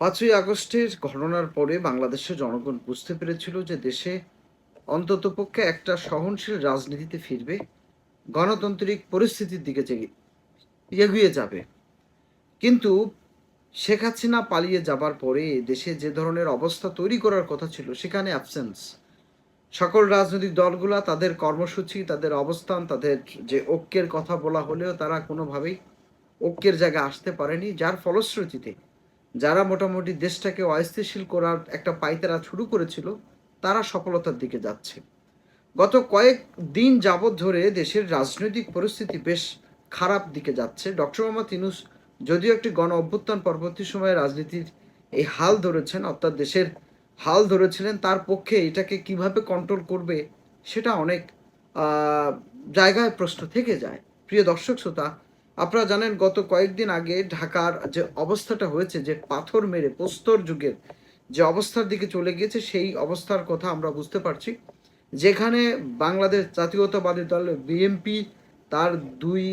পাঁচই আগস্টের ঘটনার পরে বাংলাদেশের জনগণ বুঝতে পেরেছিল যে দেশে অন্ততপক্ষে একটা সহনশীল রাজনীতিতে ফিরবে, গণতান্ত্রিক পরিস্থিতির দিকে এগিয়ে যাবে। কিন্তু শেখ হাসিনা পালিয়ে যাবার পরে দেশে যে ধরনের অবস্থা তৈরি করার কথা ছিল, সেখানে অ্যাবসেন্স সকল রাজনৈতিক দলগুলা তাদের কর্মসূচি, তাদের অবস্থান, তাদের যে ঐক্যের কথা বলা হলেও তারা কোনোভাবেই ঐক্যের জায়গায় আসতে পারেনি, যার ফলশ্রুতিতে যারা মোটামুটি দেশটাকে অস্থিতিশীল করার একটা পাইতারা শুরু করেছিল, তারা সফলতার দিকে যাচ্ছে। গত কয়েক দিন যাবৎ ধরে দেশের রাজনৈতিক পরিস্থিতি বেশ খারাপ দিকে যাচ্ছে। ডক্টর মোহাম্মদ ইনুস যদিও একটি গণ অভ্যুত্থান পরবর্তী সময়ে রাজনীতির এই হাল ধরেছেন, অর্থাৎ দেশের হাল ধরেছিলেন, তার পক্ষে এটাকে কীভাবে কন্ট্রোল করবে সেটা অনেক জায়গায় প্রশ্ন থেকে যায়। প্রিয় দর্শক, শ্রোতা আপনারা জানেন, গত কয়েকদিন আগে ঢাকার যে অবস্থাটা হয়েছে, যে পাথর মেরে, প্রস্তর যুগের যে অবস্থার দিকে চলে গিয়েছে, সেই অবস্থার কথা আমরা বুঝতে পারছি। যেখানে বাংলাদেশ জাতীয়তাবাদী দল, বিএনপি, তার দুই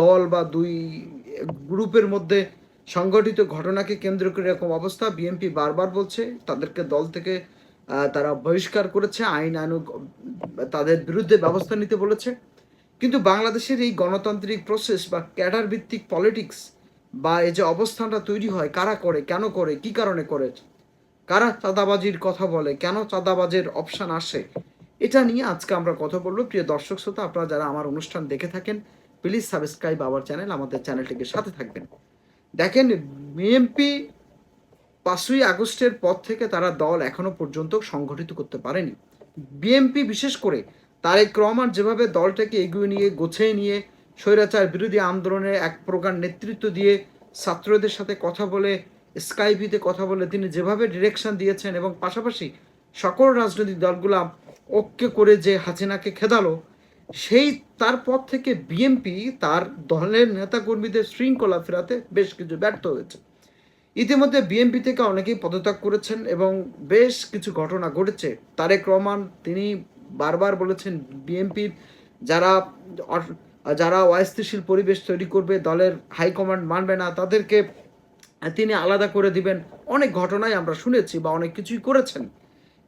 দল বা দুই গ্রুপের মধ্যে সংগঠিত ঘটনাকে কেন্দ্র করে এরকম অবস্থা। বিএনপি বারবার বলছে, তাদেরকে দল থেকে তারা বহিষ্কার করেছে, আইন আনুক তাদের বিরুদ্ধে ব্যবস্থা নিতে বলেছে। কিন্তু বাংলাদেশের এই গণতান্ত্রিক প্রসেস বা ক্যাডার ভিত্তিক পলিটিক্স বা এই যে অবস্থানটা তৈরি হয়, কারা করে, কেন করে, কি কারণে করে, কারা চাঁদাবাজির কথা বলে, কেন চাঁদাবাজের অপশান আসে, এটা নিয়ে আজকে আমরা কথা বলব। প্রিয় দর্শক শ্রোতা, আপনারা যারা আমার অনুষ্ঠান দেখে থাকেন প্লিজ সাবস্ক্রাইব আওয়ার চ্যানেল আমাদের চ্যানেলটিকে সাথে থাকবেন। দেখেন বিএমপি পাঁচই আগস্টের পর থেকে তারা দল এখনও পর্যন্ত সংগঠিত করতে পারেনি। বিএমপি বিশেষ করে তারেক রহমান যেভাবে দলটাকে এগিয়ে নিয়ে গোছিয়ে নিয়ে স্বৈরাচার বিরোধী আন্দোলনের এক প্রকার নেতৃত্ব দিয়ে ছাত্রদের সাথে কথা বলে স্কাইপিতে কথা বলে তিনি যেভাবে ডিরেকশন দিয়েছেন এবং পাশাপাশি সকল রাজনৈতিক দলগুলা ঐক্য করে যে হাসিনাকে খেদালো, সেই তার তারপর থেকে বিএমপি তার দলের নেতাকর্মীদের শৃঙ্খলা ফেরাতে বেশ কিছু ব্যর্থ হয়েছে। ইতিমধ্যে বিএনপি থেকে অনেকেই পদত্যাগ করেছেন এবং বেশ কিছু ঘটনা ঘটেছে। তারেক রহমান, তিনি বারবার বলেছেন বিএনপির যারা যারা অস্থিতিশীল পরিবেশ তৈরি করবে, দলের হাইকমান্ড মানবে না, তাদেরকে তিনি আলাদা করে দিবেন। অনেক ঘটনাই আমরা শুনেছি বা অনেক কিছুই করেছেন।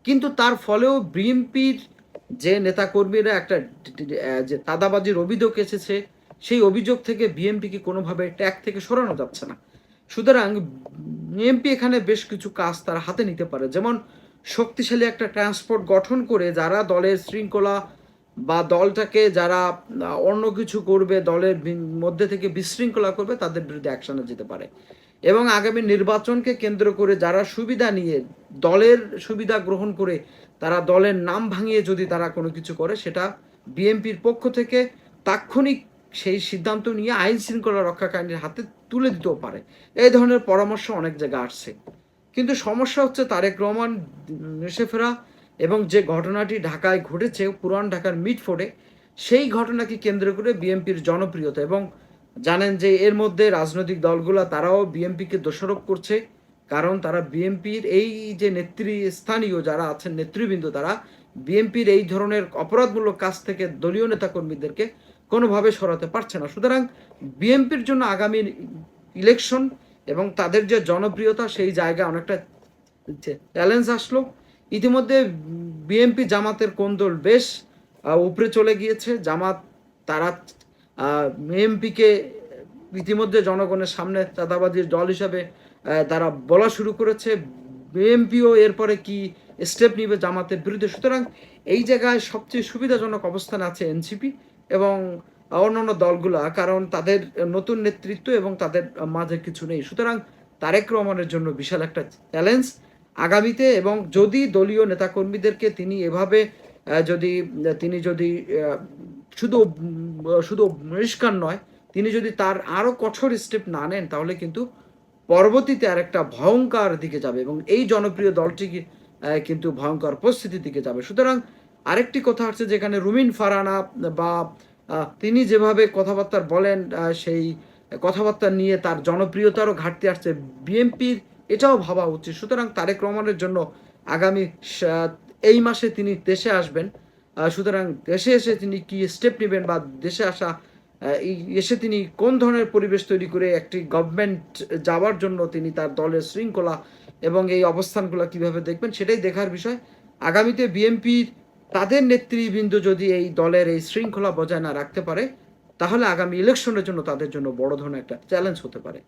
কিন্তু তার ফলেও বিএনপির যে নেতাকর্মীরা একটা যে দাদাবাজির অভিযোগ এসেছে, সেই অভিযোগ থেকে বিএনপিকে কোনোভাবে ট্যাগ থেকে সরানো যাচ্ছে না। সুতরাং বিএনপি এখানে বেশ কিছু কাজ তার হাতে নিতে পারে। যেমন শক্তিশালী একটা ট্রান্সপোর্ট গঠন করে যারা দলের শৃঙ্খলা বা দলটাকে যারা অন্য কিছু করবে, দলের মধ্যে থেকে বিশৃঙ্খলা করবে, তাদের বিরুদ্ধে অ্যাকশনে যেতে পারে। এবং আগামী নির্বাচনকে কেন্দ্র করে যারা সুবিধা নিয়ে, দলের সুবিধা গ্রহণ করে তারা দলের নাম ভাঙিয়ে যদি তারা কোনো কিছু করে, সেটা বিএনপির পক্ষ থেকে তাৎক্ষণিক সেই সিদ্ধান্ত নিয়ে আইন শৃঙ্খলা রক্ষাকারীর হাতে তুলে দিতেও পারে। এই ধরনের পরামর্শ অনেক জায়গায় আসছে। কিন্তু সমস্যা হচ্ছে তারেক রহমান দেশে ফেরা এবং যে ঘটনাটি ঢাকায় ঘটেছে, পুরান ঢাকার মিটফোর্ডে, সেই ঘটনাকে কেন্দ্র করে বিএনপির জনপ্রিয়তা এবং জানেন যে এর মধ্যে রাজনৈতিক দলগুলো, তারাও বিএনপিকে দোষারোপ করছে কারণ তারা বিএনপির এই যে নেত্রী, স্থানীয় যারা আছেন, নেতৃবৃন্দ, তারা বিএনপির এই ধরনের অপরাধমূলক কাজ থেকে দলীয় নেতাকর্মীদেরকে কোনোভাবে সরাতে পারছে না। সুতরাং বিএনপির জন্য আগামী ইলেকশন এবং তাদের যে জনপ্রিয়তা সেই জায়গায় অনেকটা চ্যালেঞ্জ আসলো। ইতিমধ্যে বিএনপি জামাতের কোন্দল বেশ উপরে চলে গিয়েছে। জামাত, তারা বিএনপিকে ইতিমধ্যে জনগণের সামনে চাঁদাবাজির দল হিসাবে তারা বলা শুরু করেছে। বিএনপিও এরপরে কি স্টেপ নিবে জামাতের বিরুদ্ধে? সুতরাং এই জায়গায় সবচেয়ে সুবিধাজনক অবস্থান আছে এনসিপি এবং অন্যান্য দলগুলা, কারণ তাদের নতুন নেতৃত্ব এবং তাদের মাঝে কিছু নেই। সুতরাং তারেক রহমানের জন্য বিশাল একটা চ্যালেঞ্জ আগামীতে এবং যদি দলীয় নেতাকর্মীদেরকে তিনি এভাবে যদি, তিনি যদি শুধু শুধু বহিষ্কার নয়, তিনি যদি তার আরও কঠোর স্টেপ না নেন, তাহলে কিন্তু পরবর্তীতে আরেকটা ভয়ঙ্কর দিকে যাবে এবং এই জনপ্রিয় দলটি কিন্তু ভয়ঙ্কর পরিস্থিতির দিকে যাবে। সুতরাং আরেকটি কথা হচ্ছে যেখানে রুমিন ফারানা বা তিনি যেভাবে কথাবার্তা বলেন সেই কথাবার্তা নিয়ে তার জনপ্রিয়তারও ঘাটতি আসছে। বিএনপির এটাও ভাবা উচিত। সুতরাং তারেক রহমানের জন্য আগামী এই মাসে তিনি দেশে আসবেন। সুতরাং দেশে এসে তিনি কি স্টেপ নেবেন বা দেশে আসা এসে তিনি কোন ধরনের পরিবেশ তৈরি করে একটি গভর্নমেন্ট যাওয়ার জন্য তিনি তার দলের শৃঙ্খলা এবং এই অবস্থানগুলো কীভাবে দেখবেন সেটাই দেখার বিষয়। আগামীতে বিএনপির তাদের নেতৃবৃন্দ যদি এই দলের এই শৃঙ্খলা বজায় না রাখতে পারে, তাহলে আগামী ইলেকশনের জন্য তাদের জন্য বড় ধরনের একটা চ্যালেঞ্জ হতে পারে।